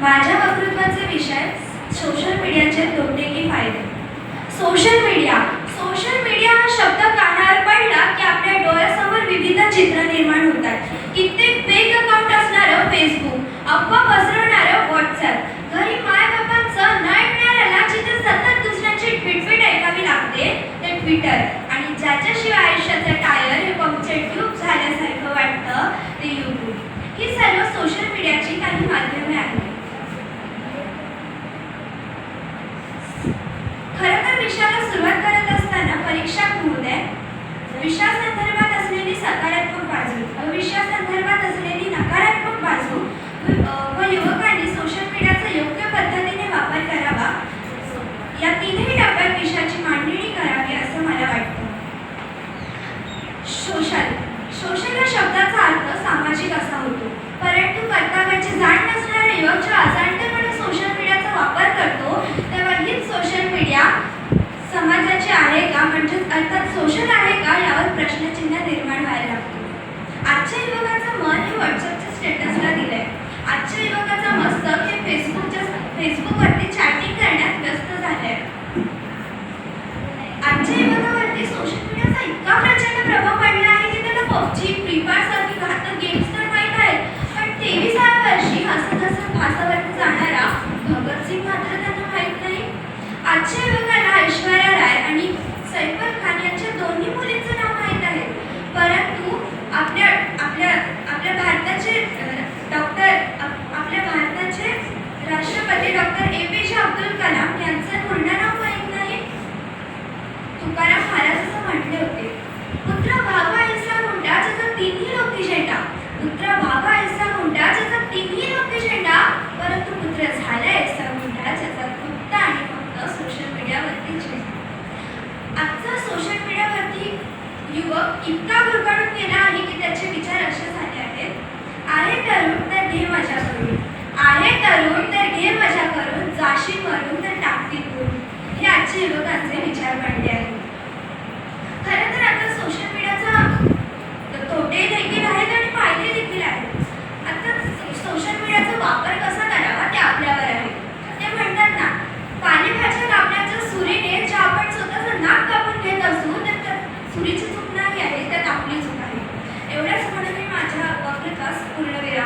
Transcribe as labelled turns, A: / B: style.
A: माझ्या वक्तृत्वाचे विषय सोशल मीडियाचे तोटे की फायदे. सोशल मीडिया सोशल मीडिया हा शब्द कानावर पडला की आपल्या डोळ्यासमोर विविध चित्र निर्माण होतात कित्येक फेक अकाउंट असणारं फेसबुक अफवा पसरवणारं व्हॉट्सअप घरी माय बापांचं न ऐकणाऱ्याला जिथे सतत दुसऱ्यांची ट्विटफिट ऐकावी लागते ते ट्विटर आणि ज्याच्याशिवाय आयुष्याचं विषयासंदर्भात असलेली सकारात्मक बाजू व विषयासंदर्भात असलेली नकारात्मक बाजू व युवकांनी सोशल मीडियाचा योग्य पद्धतीने वापर करावा. या तीनही टप्प्यात विषयाची मांडणी करावी असं मला वाटतं. सोशल सोशल या शब्दाचा अर्थ सामाजिक असा होतो. परंतु कर्तव्याची जाण नसणारा युवक जेव्हा अजाणतेपणे सोशल मीडियाचा वापर करतो तेव्हा हीच सोशल मीडिया समाजाची आहे का? म्हणजेच अर्थात सोशल आहे का? प्रश्नचिन्ह निर्माण व्हायला लागतो आजच्या युवकाचं मन हे व्हॉट्सअपच्या स्टेटसला दिलंय. आजच्या युवकाचं मस्तक हे फेसबुकच्या फेसबुकवरती चॅटिंग करण्यात व्यस्त झालंय. आजच्या युवकावरती सोशल मीडियाचा इतका प्रचंड प्रभाव पडला आहे की त्याला पबजी फ्री फायर सारखी घातक गेम्स तर माहीत आहेत. पण तेविसाव्या वर्षी हसत हसत फासावरती जाणारा भगतसिंग मात्र त्यांना माहीत नाही. आजच्या युवकाला ऐश्वर्या राय आणि सैफ खान यांच्या दोन्ही मुली नाव माहीत आहे परंतु आपल्या आपल्या आपल्या भारताचे डॉक्टर आपल्या भारताचे राष्ट्रपती डॉक्टर ए पी जे अब्दुल कलाम यांचं पूर्ण नाव माहीत नाही तुकाराम महाराज असं म्हटले होते पुत्र भावा ऐसा मुंडा ज्याचा तिन्ही लोकी झेंडा पुत्र भावा ऐसा मुंडा ज्याचा तिन्ही लोकी झेंडा परंतु पुत्र झाला ऐसा मुंडा ज्याचा फक्त आणि फक्त सोशल मीडियावरती झेंडा. आजचा सोशल मीडियावरती युवक इतका गुरकाळून गेला आहे की त्याचे विचार असे झाले आहेत आहे तरुण तर घे मजा करून. आहे तरुण तर घे मजा करून. जाशी मरून तर टाकतील करून हे आजचे युवकांचे विचार मांडले masculinidad.